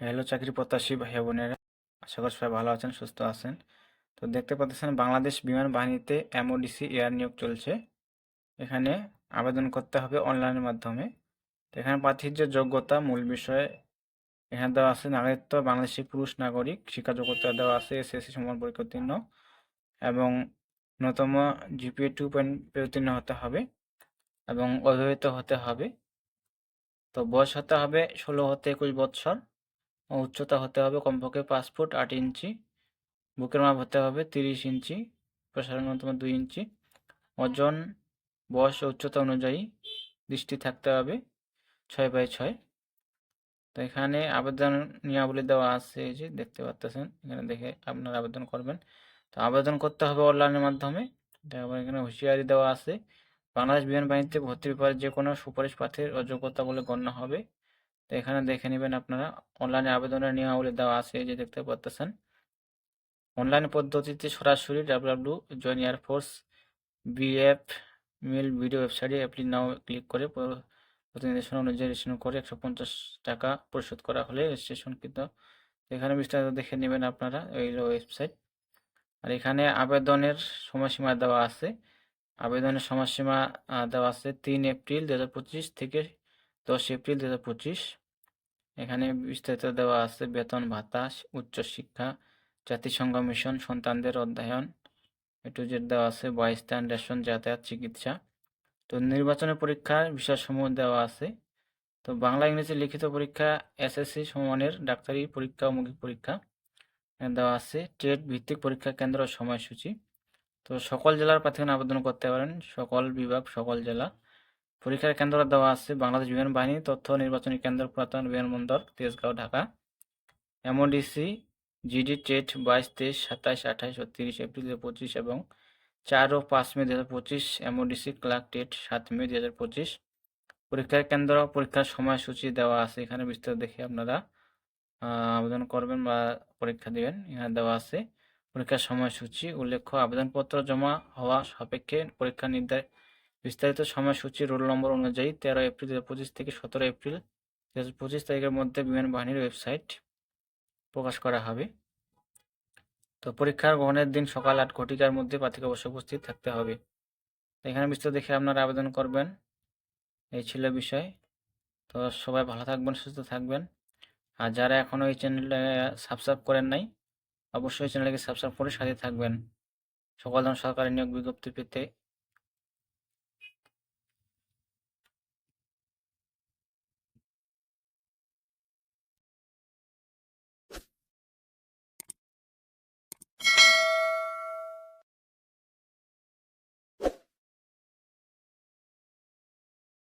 Hello চাকরি প্রত্যাশী ভাই বোনেরা, আশা করি সবাই ভালো আছেন, সুস্থ আছেন। তো দেখতে পাচ্ছেন বাংলাদেশ বিমান বাহিনীতে এমওডিসি এয়ার নিয়োগ চলছে। এখানে আবেদন করতে হবে অনলাইনের মাধ্যমে। তো এখানে প্রার্থীর যে যোগ্যতা মূল বিষয়ে। এখানে দেওয়া আছে নাগরিকত্ব, বাংলাদেশি পুরুষ নাগরিক, শিক্ষা যোগ্যতা দেওয়া আছে, এসএসসি সমান পরীক্ষা উত্তীর্ণ এবং ন্যূনতম জিপিএ টু পয়েন্ট উত্তীর্ণ হতে হবে এবং অবিবাহিত হতে হবে। তো বয়স হতে হবে ষোলো হতে একুশ বৎসর উচ্চতা হতে হবে কমপক্ষে পাঁচ ফুট আট ইঞ্চি। বুকের মাপ হতে হবে তিরিশ ইঞ্চি প্রসারণ ন্যূনতম দুই ইঞ্চি। ওজন, বয়স উচ্চতা অনুযায়ী দৃষ্টি থাকতে হবে ছয় বাই ছয়। তো এখানে আবেদন নিয়মাবলী দেওয়া আছে, এই যে দেখতে পাচ্ছেন এখানে দেখে আপনারা আবেদন করবেন। তো আবেদন করতে হবে অনলাইনের মাধ্যমে। তারপর এখানে হুঁশিয়ারি দেওয়া আছে। বাংলাদেশ বিমান বাহিনীতে ভর্তির ব্যাপারে যে কোনো সুপারিশ প্রার্থীর অযোগ্যতা বলে গণ্য হবে। তো এখানে দেখে নেবেন আপনারা অনলাইনে আবেদনের নিয়মাবলী দেওয়া আছে যে দেখতে পাচ্ছেন অনলাইন পদ্ধতিতে সরাসরি W join air force B মিল ভিডিও ওয়েবসাইটে অ্যাপ্লি নাও ক্লিক করে প- প্রতি অনুযায়ী রেজিস্ট্রেশন করে একশো পঞ্চাশ টাকা পরিশোধ করা হলে রেজিস্ট্রেশন কিন্তু এখানে বিস্তারিত দেখে নেবেন আপনারা, এই ওয়েবসাইট আর এখানে আবেদনের সময়সীমা দেওয়া আছে। আবেদনের সময়সীমা দেওয়া আছে তিন এপ্রিল দু হাজার পঁচিশ থেকে দশ এপ্রিল দু হাজার পঁচিশ। এখানে বিস্তারিত দেওয়া আছে বেতন ভাতা উচ্চশিক্ষা, জাতিসংঘ মিশন, সন্তানদের অধ্যয়ন। একটু যে দেওয়া আছে বয়স্থান রেশন, যাতায়াত, চিকিৎসা। তো নির্বাচনের পরীক্ষার বিষয়সমূহ দেওয়া আছে। তো বাংলা ইংরেজি লিখিত পরীক্ষা এসএসসি সমানের ডাক্তারি পরীক্ষা মৌখিক পরীক্ষা দেওয়া আছে। টেট ভিত্তিক পরীক্ষা কেন্দ্র সময়সূচি। তো সকল জেলার প্রার্থীগণ আবেদন করতে পারেন। সকল বিভাগ, সকল জেলা। পরীক্ষার কেন্দ্র দেওয়া আছে বাংলাদেশ বিমান বাহিনী তথ্য নির্বাচনী কেন্দ্র পুরাতন বিমানবন্দর, তেজগাঁও, ঢাকা। এমওডিসি জিডি টেট বাইশ, তেইশ, সাতাইশ, আঠাইশ ও তিরিশ এপ্রিল দু পঁচিশ এবং চার ও পাঁচ মে দু হাজার পঁচিশ এমওডিসি ক্লার্ক টেট সাত মে দু হাজার পঁচিশ। পরীক্ষার কেন্দ্র, পরীক্ষার সময়সূচি দেওয়া আছে, এখানে বিস্তারিত দেখে আপনারা আবেদন করবেন বা পরীক্ষা দেবেন, এখানে দেওয়া আছে। পরীক্ষার সময়সূচি, উল্লেখ্য, আবেদনপত্র জমা হওয়া সাপেক্ষে পরীক্ষা নির্ধার বিস্তারিত সময়সূচি রোল নম্বর অনুযায়ী তেরো এপ্রিল দু পঁচিশ থেকে সতেরো এপ্রিল দু হাজার পঁচিশ তারিখের মধ্যে বিমান বাহিনীর ওয়েবসাইট প্রকাশ করা হবে। তো পরীক্ষার গ্রহণের দিন সকাল আট ঘটিকার মধ্যে প্রার্থীকে অবশ্যই উপস্থিত থাকতে হবে। এখানে বিস্তারিত দেখে আপনারা আবেদন করবেন। এই ছিল বিষয়। তো সবাই ভালো থাকবেন, সুস্থ থাকবেন। আর যারা এখনও এই চ্যানেলটা সাবস্ক্রাইব করেন নাই, অবশ্যই চ্যানেলকে সাবস্ক্রাইব করে সাথে থাকবেন। সকল ধরনের সরকারি নিয়োগ বিজ্ঞপ্তি পেতে